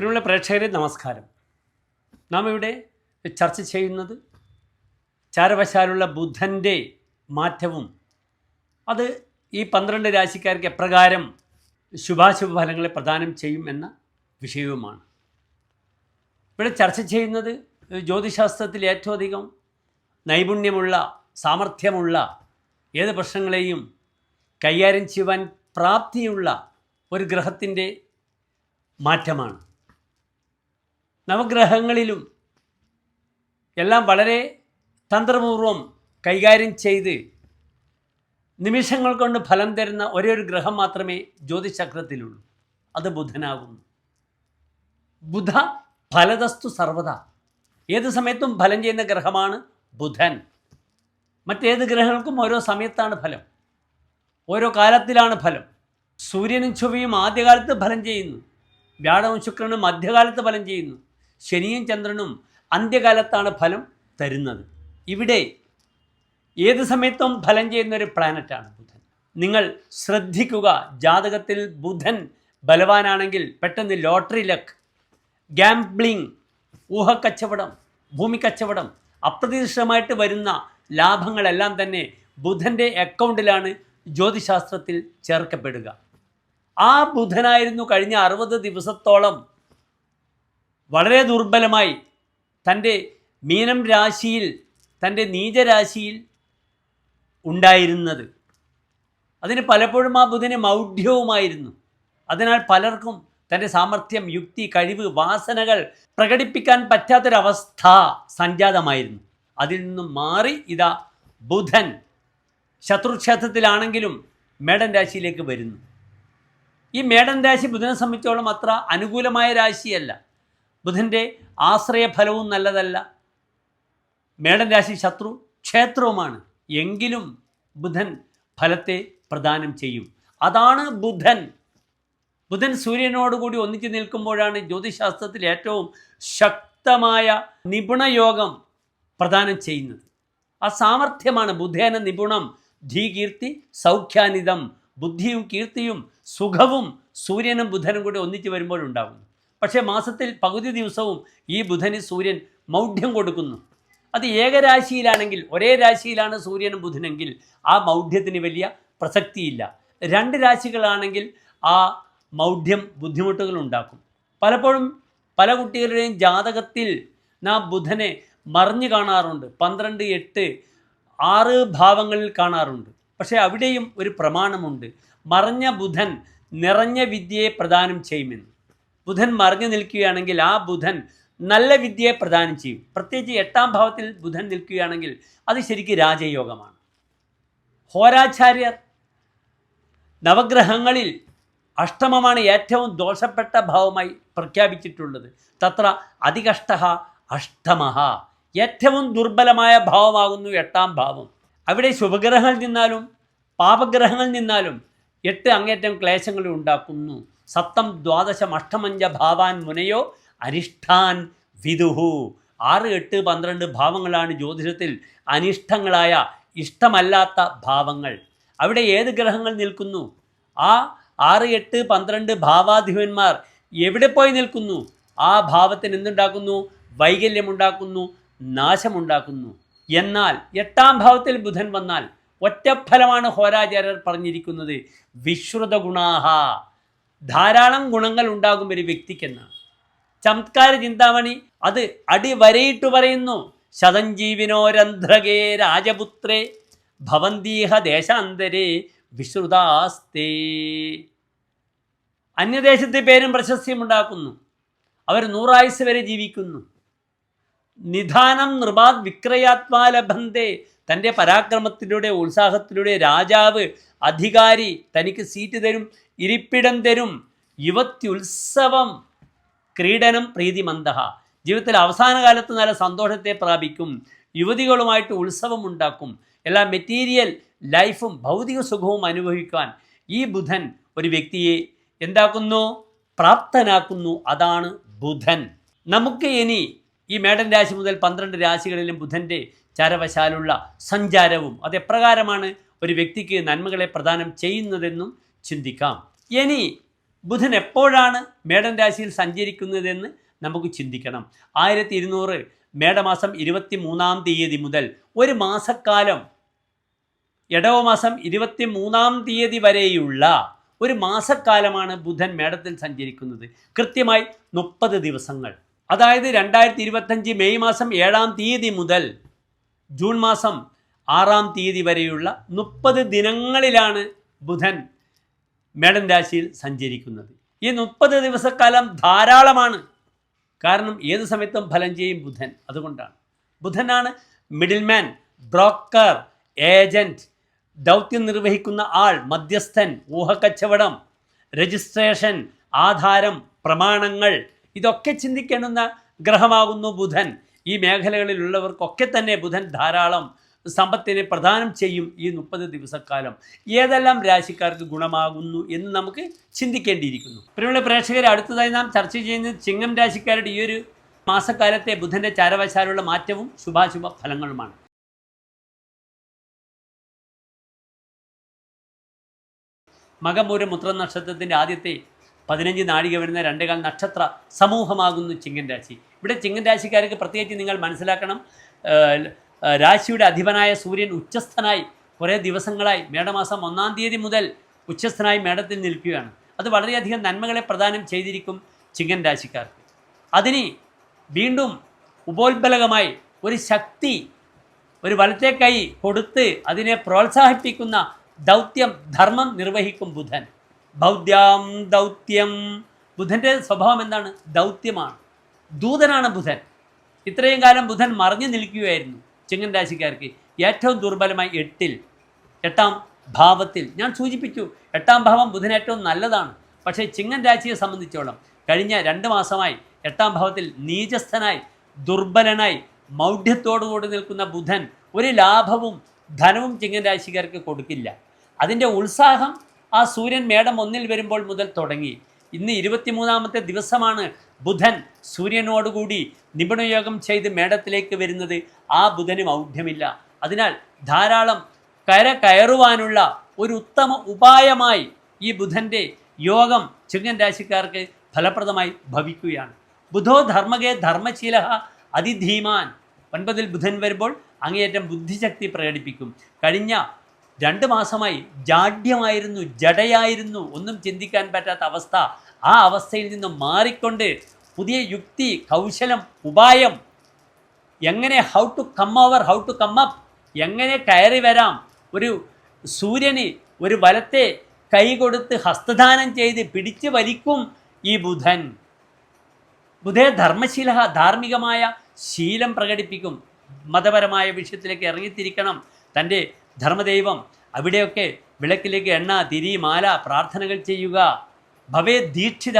പ്രിയമുള്ള പ്രേക്ഷകരെ നമസ്കാരം. നാം ഇവിടെ ചർച്ച ചെയ്യുന്നത് ചാരവശാലുള്ള ബുധന്റെ മാറ്റവും അത് ഈ പന്ത്രണ്ട് രാശിക്കാർക്ക് എപ്രകാരം ശുഭാശുഭ ഫലങ്ങളെ പ്രദാനം ചെയ്യും എന്ന വിഷയവുമാണ്. ഇവിടെ ചർച്ച ചെയ്യുന്നത് ജ്യോതിശാസ്ത്രത്തിൽ ഏറ്റവും അധികം നൈപുണ്യമുള്ള സാമർഥ്യമുള്ള ഏത് പ്രശ്നങ്ങളെയും കൈകാര്യം ചെയ്യുവാൻ പ്രാപ്തിയുള്ള ഒരു ഗ്രഹത്തിന്റെ മാറ്റമാണ്. നവഗ്രഹങ്ങളിലും എല്ലാം വളരെ തന്ത്രപൂർവം കൈകാര്യം ചെയ്ത് നിമിഷങ്ങൾ കൊണ്ട് ഫലം തരുന്ന ഒരേ ഒരു ഗ്രഹം മാത്രമേ ജ്യോതിചക്രത്തിലുള്ളൂ അത് ബുധനാകുന്നു. ബുധ ഫലതസ്തു സർവത ഏത് സമയത്തും ഫലം ചെയ്യുന്ന ഗ്രഹമാണ് ബുധൻ. മറ്റേത് ഗ്രഹങ്ങൾക്കും ഓരോ സമയത്താണ് ഫലം. ഓരോ കാലത്തിലാണ് ഫലം. സൂര്യനും ചൊവ്വയും ആദ്യകാലത്ത് ഫലം ചെയ്യുന്നു. വ്യാഴവും ശുക്രനും മധ്യകാലത്ത് ഫലം ചെയ്യുന്നു. ശനിയും ചന്ദ്രനും അന്ത്യകാലത്താണ് ഫലം തരുന്നത്. ഇവിടെ ഏത് സമയത്തും ഫലം ചെയ്യുന്ന ഒരു പ്ലാനറ്റാണ് ബുധൻ. നിങ്ങൾ ശ്രദ്ധിക്കുക ജാതകത്തിൽ ബുധൻ ബലവാനാണെങ്കിൽ പെട്ടെന്ന് ലോട്ടറി ലക്ക് ഗാംബ്ലിംഗ് ഊഹക്കച്ചവടം ഭൂമിക്കച്ചവടം അപ്രതീക്ഷിതമായിട്ട് വരുന്ന ലാഭങ്ങളെല്ലാം തന്നെ ബുധന്റെ അക്കൗണ്ടിലാണ് ജ്യോതിശാസ്ത്രത്തിൽ ചേർക്കപ്പെടുക. ആ ബുധനായിരുന്നു കഴിഞ്ഞ അറുപത് ദിവസത്തോളം വളരെ ദുർബലമായി തന്റെ മീനം രാശിയിൽ തന്റെ നീചരാശിയിൽ ഉണ്ടായിരുന്നത്. അതിന് പലപ്പോഴും ആ ബുധന് മൗഢ്യവുമായിരുന്നു. അതിനാൽ പലർക്കും തന്റെ സാമർഥ്യം യുക്തി കഴിവ് വാസനകൾ പ്രകടിപ്പിക്കാൻ പറ്റാത്തൊരവസ്ഥ സംജാതമായിരുന്നു. അതിൽ നിന്നും മാറി ഇതാ ബുധൻ ശത്രുക്ഷേത്രത്തിലാണെങ്കിലും മേടൻ രാശിയിലേക്ക് വരുന്നു. ഈ മേടൻ രാശി ബുധനെ സംബന്ധിച്ചോളം അത്ര അനുകൂലമായ രാശിയല്ല. ബുധന്റെ ആശ്രയഫലവും നല്ലതല്ല. മേടൻ രാശി ശത്രു ക്ഷേത്രവുമാണ്. എങ്കിലും ബുധൻ ഫലത്തെ പ്രദാനം ചെയ്യും. അതാണ് ബുധൻ. ബുധൻ സൂര്യനോടുകൂടി ഒന്നിച്ച് നിൽക്കുമ്പോഴാണ് ജ്യോതിശാസ്ത്രത്തിൽ ഏറ്റവും ശക്തമായ നിപുണയോഗം പ്രദാനം ചെയ്യുന്നത്. ആ സാമർഥ്യമാണ് ബുധേന നിപുണം ധീകീർത്തി സൗഖ്യാനിതം ബുദ്ധിയും കീർത്തിയും സുഖവും സൂര്യനും ബുധനും കൂടി ഒന്നിച്ച് വരുമ്പോഴുണ്ടാകുന്നു പക്ഷേ മാസത്തിൽ പകുതി ദിവസവും ഈ ബുധന് സൂര്യൻ മൗഢ്യം കൊടുക്കുന്നു. അത് ഏകരാശിയിലാണെങ്കിൽ ഒരേ രാശിയിലാണ് സൂര്യനും ബുധനെങ്കിൽ ആ മൗഢ്യത്തിന് വലിയ പ്രസക്തിയില്ല. രണ്ട് രാശികളാണെങ്കിൽ ആ മൗഢ്യം ബുദ്ധിമുട്ടുകൾ ഉണ്ടാക്കും. പലപ്പോഴും പല കുട്ടികളുടെയും ജാതകത്തിൽ നാം ബുധനെ മറിഞ്ഞു കാണാറുണ്ട്. പന്ത്രണ്ട് എട്ട് ആറ് ഭാവങ്ങളിൽ കാണാറുണ്ട്. പക്ഷേ അവിടെയും ഒരു പ്രമാണമുണ്ട്. മറഞ്ഞ ബുധൻ നിറഞ്ഞ വിദ്യയെ പ്രദാനം ചെയ്യുമെന്ന്. ബുധൻ മറിഞ്ഞു നിൽക്കുകയാണെങ്കിൽ ആ ബുധൻ നല്ല വിദ്യയെ പ്രദാനം ചെയ്യും. പ്രത്യേകിച്ച് എട്ടാം ഭാവത്തിൽ ബുധൻ നിൽക്കുകയാണെങ്കിൽ അത് ശരിക്കും രാജയോഗമാണ്. ഹോരാചാര്യർ നവഗ്രഹങ്ങളിൽ അഷ്ടമമാണ് ഏറ്റവും ദോഷപ്പെട്ട ഭാവമായി പ്രഖ്യാപിച്ചിട്ടുള്ളത്. തത്ര അതികഷ്ട അഷ്ടമ ഏറ്റവും ദുർബലമായ ഭാവമാകുന്നു എട്ടാം ഭാവം. അവിടെ ശുഭഗ്രഹങ്ങളിൽ നിന്നാലും പാപഗ്രഹങ്ങളിൽ നിന്നാലും എട്ട് അങ്ങേറ്റം ക്ലേശങ്ങൾ ഉണ്ടാക്കുന്നു. സപ്തം ദ്വാദശം അഷ്ടമഞ്ച ഭാവാൻ മുനയോ അനിഷ്ഠാൻ വിദുഹു. ആറ് എട്ട് പന്ത്രണ്ട് ഭാവങ്ങളാണ് ജ്യോതിഷത്തിൽ അനിഷ്ടങ്ങളായ ഇഷ്ടമല്ലാത്ത ഭാവങ്ങൾ. അവിടെ ഏത് ഗ്രഹങ്ങൾ നിൽക്കുന്നു? ആ ആറ് എട്ട് പന്ത്രണ്ട് ഭാവാധിപന്മാർ എവിടെ പോയി നിൽക്കുന്നു? ആ ഭാവത്തിന് എന്തുണ്ടാക്കുന്നു? വൈകല്യമുണ്ടാക്കുന്നു നാശമുണ്ടാക്കുന്നു. എന്നാൽ എട്ടാം ഭാവത്തിൽ ബുധൻ വന്നാൽ ഒറ്റഫലമാണ് ഹോരാചാര്യർ പറഞ്ഞിരിക്കുന്നത്. വിശ്രുത ഗുണാഹ ധാരാളം ഗുണങ്ങൾ ഉണ്ടാകും ഒരു വ്യക്തിക്കെന്നാണ് ചമത്കാര ചിന്താമണി അത് അടിവരയിട്ട് പറയുന്നു. ശതഞ്ജീവിനോരന്ധ്രകേ രാജപുത്രേ ഭവന്തീഹ ദേശാന്തരേ വിശ്രുതാസ്തേ. അന്യദേശത്തെ പേരും പ്രശസ്തിയും ഉണ്ടാക്കുന്നു അവർ നൂറായുസ് വരെ ജീവിക്കുന്നു. നിധാനം നൃപാത് വിക്രയാത്മാ ലഭന്തേ തന്റെ പരാക്രമത്തിലൂടെ ഉത്സാഹത്തിലൂടെ രാജാവ് അധികാരി തനിക്ക് സീറ്റ് തരും ഇരിപ്പിടം തരും. യുവത്യുത്സവം. ക്രീഡനം പ്രീതിമന്ദഹ ജീവിതത്തിൽ അവസാന കാലത്ത് നല്ല സന്തോഷത്തെ പ്രാപിക്കും. യുവതികളുമായിട്ട് ഉത്സവം ഉണ്ടാക്കും. എല്ലാ മെറ്റീരിയൽ ലൈഫും ഭൗതിക സുഖവും അനുഭവിക്കാൻ ഈ ബുധൻ ഒരു വ്യക്തിയെ എന്താക്കുന്നു? പ്രാപ്തനാക്കുന്നു. അതാണ് ബുധൻ. നമുക്ക് ഇനി ഈ മേടൻ രാശി മുതൽ പന്ത്രണ്ട് രാശികളിലും ബുധന്റെ ചരവശാലുള്ള സഞ്ചാരവും അത് എപ്രകാരമാണ്? ഒരു വ്യക്തിക്ക് നന്മകളെ പ്രദാനം ചെയ്യുന്നതെന്നും ചിന്തിക്കാം. ഇനി ബുധൻ എപ്പോഴാണ് മേടൻ രാശിയിൽ സഞ്ചരിക്കുന്നതെന്ന് നമുക്ക് ചിന്തിക്കണം. ആയിരത്തി ഇരുന്നൂറ് മേടമാസം ഇരുപത്തി മൂന്നാം തീയതി മുതൽ ഒരു മാസക്കാലം ഇടവ മാസം ഇരുപത്തി മൂന്നാം തീയതി വരെയുള്ള ഒരു മാസക്കാലമാണ് ബുധൻ മേടത്തിൽ സഞ്ചരിക്കുന്നത്. കൃത്യമായി മുപ്പത് ദിവസങ്ങൾ. അതായത് രണ്ടായിരത്തി ഇരുപത്തഞ്ച് മെയ് മാസം ഏഴാം തീയതി മുതൽ ജൂൺ മാസം ആറാം തീയതി വരെയുള്ള മുപ്പത് ദിനങ്ങളിലാണ് ബുധൻ മേടൻ രാശിയിൽ സഞ്ചരിക്കുന്നത്. ഈ മുപ്പത് ദിവസക്കാലം ധാരാളമാണ്. കാരണം ഏത് സമയത്തും ഫലം ചെയ്യും ബുധൻ. അതുകൊണ്ടാണ്. ബുധനാണ് മിഡിൽമാൻ ബ്രോക്കർ ഏജന്റ് ദൗത്യം നിർവഹിക്കുന്ന ആൾ മധ്യസ്ഥൻ ഊഹക്കച്ചവടം രജിസ്ട്രേഷൻ ആധാരം പ്രമാണങ്ങൾ ഇതൊക്കെ ചിന്തിക്കേണ്ടുന്ന ഗ്രഹമാകുന്നു ബുധൻ. ഈ മേഖലകളിലുള്ളവർക്കൊക്കെ തന്നെ ബുധൻ ധാരാളം സമ്പത്തിനെ പ്രദാനം ചെയ്യും ഈ മുപ്പത് ദിവസക്കാലം. ഏതെല്ലാം രാശിക്കാർക്ക് ഗുണമാകുന്നു എന്ന് നമുക്ക് ചിന്തിക്കേണ്ടിയിരിക്കുന്നു. പ്രിയമുള്ള പ്രേക്ഷകരെ അടുത്തതായി നാം ചർച്ച ചെയ്യുന്നത് ചിങ്ങം രാശിക്കാരുടെ ഈ ഒരു മാസക്കാലത്തെ ബുധന്റെ ചാരവശാലുള്ള മാറ്റവും ശുഭാശുഭ ഫലങ്ങളുമാണ്. ആദ്യത്തെ വരുന്ന നക്ഷത്ര രാശി. ഇവിടെ നിങ്ങൾ മനസ്സിലാക്കണം രാശിയുടെ അധിപനായ സൂര്യൻ ഉച്ചസ്ഥനായി കുറേ ദിവസങ്ങളായി മേടമാസം ഒന്നാം തീയതി മുതൽ ഉച്ചസ്ഥനായി മേടത്തിൽ നിൽക്കുകയാണ്. അത് വളരെയധികം നന്മകളെ പ്രദാനം ചെയ്തിരിക്കും ചിങ്ങൻ രാശിക്കാർക്ക്. അതിന് വീണ്ടും ഉപോത്ബലകമായി ഒരു ശക്തി ഒരു വലത്തെ കൈ കൊടുത്ത് അതിനെ പ്രോത്സാഹിപ്പിക്കുന്ന ദൗത്യം ധർമ്മം നിർവഹിക്കും ബുധൻ. ബൗദ്ധ്യം ദൗത്യം. ബുധന്റെ സ്വഭാവം എന്താണ്? ദൗത്യമാണ്. ദൂതനാണ് ബുധൻ. ഇത്രയും കാലം ബുധൻ മറിഞ്ഞു നിൽക്കുകയായിരുന്നു. ചിങ്ങൻ രാശിക്കാർക്ക് ഏറ്റവും ദുർബലമായി എട്ടിൽ എട്ടാം ഭാവത്തിൽ ഞാൻ സൂചിപ്പിച്ചു എട്ടാം ഭാവം ബുധൻ ഏറ്റവും നല്ലതാണ്. പക്ഷേ ചിങ്ങൻ രാശിയെ സംബന്ധിച്ചോളം കഴിഞ്ഞ രണ്ട് മാസമായി എട്ടാം ഭാവത്തിൽ നീചസ്ഥനായി ദുർബലനായി മൗഢ്യത്തോടുകൂടി നിൽക്കുന്ന ബുധൻ ഒരു ലാഭവും ധനവും ചിങ്ങൻ രാശിക്കാർക്ക് കൊടുക്കില്ല. അതിന്റെ ഉത്സാഹം ആ സൂര്യൻ മേടം ഒന്നിൽ വരുമ്പോൾ മുതൽ തുടങ്ങി. ഇന്ന് ഇരുപത്തിമൂന്നാമത്തെ ദിവസമാണ് ബുധൻ സൂര്യനോടുകൂടി നിപുണയോഗം ചെയ്ത് മേടത്തിലേക്ക് വരുന്നത് ആ ബുധന് ഔഢ്യമില്ല. അതിനാൽ ധാരാളം കര കയറുവാനുള്ള ഒരു ഉത്തമ ഉപായമായി ഈ ബുധന്റെ യോഗം ചിങ്ങൻ രാശിക്കാർക്ക് ഫലപ്രദമായി ഭവിക്കുകയാണ്. ബുധോ ധർമ്മകേ ധർമ്മശീല അതിധീമാൻ. ഒൻപതിൽ ബുധൻ വരുമ്പോൾ അങ്ങേയറ്റം ബുദ്ധിശക്തി പ്രകടിപ്പിക്കും. കഴിഞ്ഞ രണ്ട് മാസമായി ജാഡ്യമായിരുന്നു ജഡയായിരുന്നു ഒന്നും ചിന്തിക്കാൻ പറ്റാത്ത അവസ്ഥ. ആ അവസ്ഥയിൽ നിന്ന് മാറിക്കൊണ്ട് പുതിയ യുക്തി കൗശലം ഉപായം എങ്ങനെ how to come over how to come up എങ്ങനെ കയറി വരാം ഒരു സൂര്യന് ഒരു വലത്തെ കൈ കൊടുത്ത് ഹസ്തദാനം ചെയ്ത് പിടിച്ചു വലിക്കും ഈ ബുധൻ. ബുധേ ധർമ്മശീല ധാർമ്മികമായ ശീലം പ്രകടിപ്പിക്കും. മതപരമായ വിഷയത്തിലേക്ക് ഇറങ്ങിത്തിരിക്കണം. തന്റെ ധർമ്മദൈവം അവിടെയൊക്കെ വിളക്കിലേക്ക് എണ്ണ തിരി മാല പ്രാർത്ഥനകൾ ചെയ്യുക. ഭവേ ദീക്ഷിത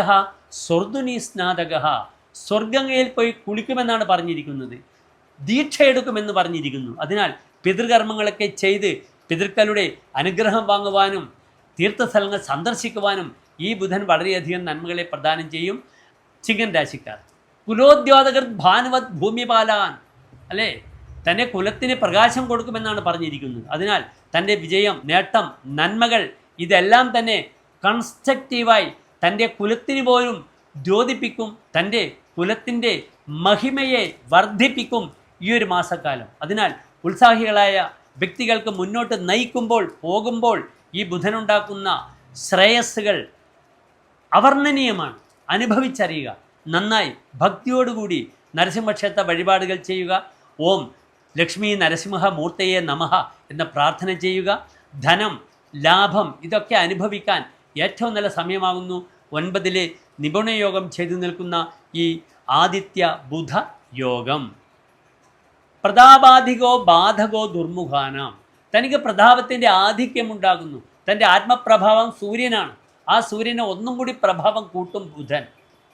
സ്വർദുനി സ്നാതക. സ്വർഗങ്ങയിൽ പോയി കുളിക്കുമെന്നാണ് പറഞ്ഞിരിക്കുന്നത്. ദീക്ഷ എടുക്കുമെന്ന് പറഞ്ഞിരിക്കുന്നു. അതിനാൽ പിതൃകർമ്മങ്ങളൊക്കെ ചെയ്ത് പിതൃക്കളുടെ അനുഗ്രഹം വാങ്ങുവാനും തീർത്ഥസ്ഥലങ്ങൾ സന്ദർശിക്കുവാനും ഈ ബുധൻ വളരെയധികം നന്മകളെ പ്രദാനം ചെയ്യും. ചിങ്ങൻ രാശിക്കാർ. കുലോദ്യോതകർ ഭാനുവത് ഭൂമിപാലാൻ. അല്ലേ? തന്റെ കുലത്തിന് പ്രകാശം കൊടുക്കുമെന്നാണ് പറഞ്ഞിരിക്കുന്നത്. അതിനാൽ തന്റെ വിജയം നേട്ടം നന്മകൾ ഇതെല്ലാം തന്നെ കൺസ്ട്രക്റ്റീവായി തന്റെ കുലത്തിന് പോലും ദ്യോതിപ്പിക്കും തന്റെ കുലത്തിന്റെ മഹിമയെ വർദ്ധിപ്പിക്കും ഈ ഒരു മാസക്കാലം. അതിനാൽ ഉത്സാഹികളായ വ്യക്തികൾക്ക് മുന്നോട്ട് നയിക്കുമ്പോൾ പോകുമ്പോൾ ഈ ബുധനുണ്ടാക്കുന്ന ശ്രേയസ്സുകൾ അവർണനീയമാണ്. അനുഭവിച്ചറിയുക നന്നായി ഭക്തിയോടുകൂടി നരസിംഹക്ഷേത്ര വഴിപാടുകൾ ചെയ്യുക. ഓം ലക്ഷ്മി നരസിംഹ മൂർത്തയെ നമഹ എന്ന പ്രാർത്ഥന ചെയ്യുക. ധനം ലാഭം ഇതൊക്കെ അനുഭവിക്കാൻ ഏറ്റവും നല്ല സമയമാകുന്നു. ഒൻപതിലെ നിപുണയോഗം ചെയ്തു നിൽക്കുന്ന ഈ ആദിത്യ ബുധ യോഗം. പ്രതാപാധികോ ബാധകോ ദുർമുഖാനാം. തനിക്ക് പ്രതാപത്തിന്റെ ആധിക്യമുണ്ടാകുന്നു. തന്റെ ആത്മപ്രഭാവം സൂര്യനാണ്. ആ സൂര്യനെ ഒന്നും കൂടി പ്രഭാവം കൂട്ടും ബുധൻ.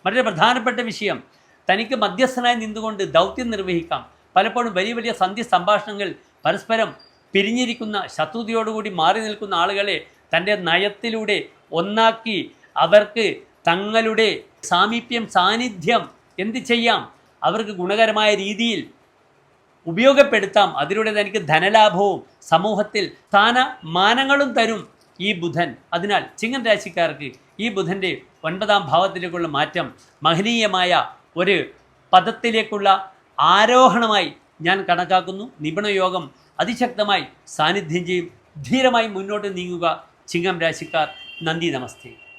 മറ്റൊരു പ്രധാനപ്പെട്ട വിഷയം തനിക്ക് മധ്യസ്ഥനായി നിന്നുകൊണ്ട് ദൗത്യം നിർവഹിക്കാം. പലപ്പോഴും വലിയ വലിയ സന്ധി സംഭാഷണങ്ങൾ പരസ്പരം പിരിഞ്ഞിരിക്കുന്ന ശത്രുതയോടുകൂടി മാറി നിൽക്കുന്ന ആളുകളെ തന്റെ നയത്തിലൂടെ ഒന്നാക്കി അവർക്ക് തങ്ങളുടെ സാമീപ്യം സാന്നിധ്യം എന്ത് ചെയ്യാം? അവർക്ക് ഗുണകരമായ രീതിയിൽ ഉപയോഗപ്പെടുത്താം. അതിലൂടെ തനിക്ക് ധനലാഭവും സമൂഹത്തിൽ സ്ഥാന മാനങ്ങളും തരും ഈ ബുധൻ. അതിനാൽ ചിങ്ങൻ രാശിക്കാർക്ക് ഈ ബുധന്റെ ഒൻപതാം ഭാവത്തിലേക്കുള്ള മാറ്റം മഹനീയമായ ഒരു പദത്തിലേക്കുള്ള ആരോഹണമായി ഞാൻ കണക്കാക്കുന്നു. നിപുണയോഗം അതിശക്തമായി സാന്നിധ്യം ചെയ്യും. ധീരമായി മുന്നോട്ട് നീങ്ങുക ചിങ്ങം രാശിക്കാർ. नंदी नमस्ते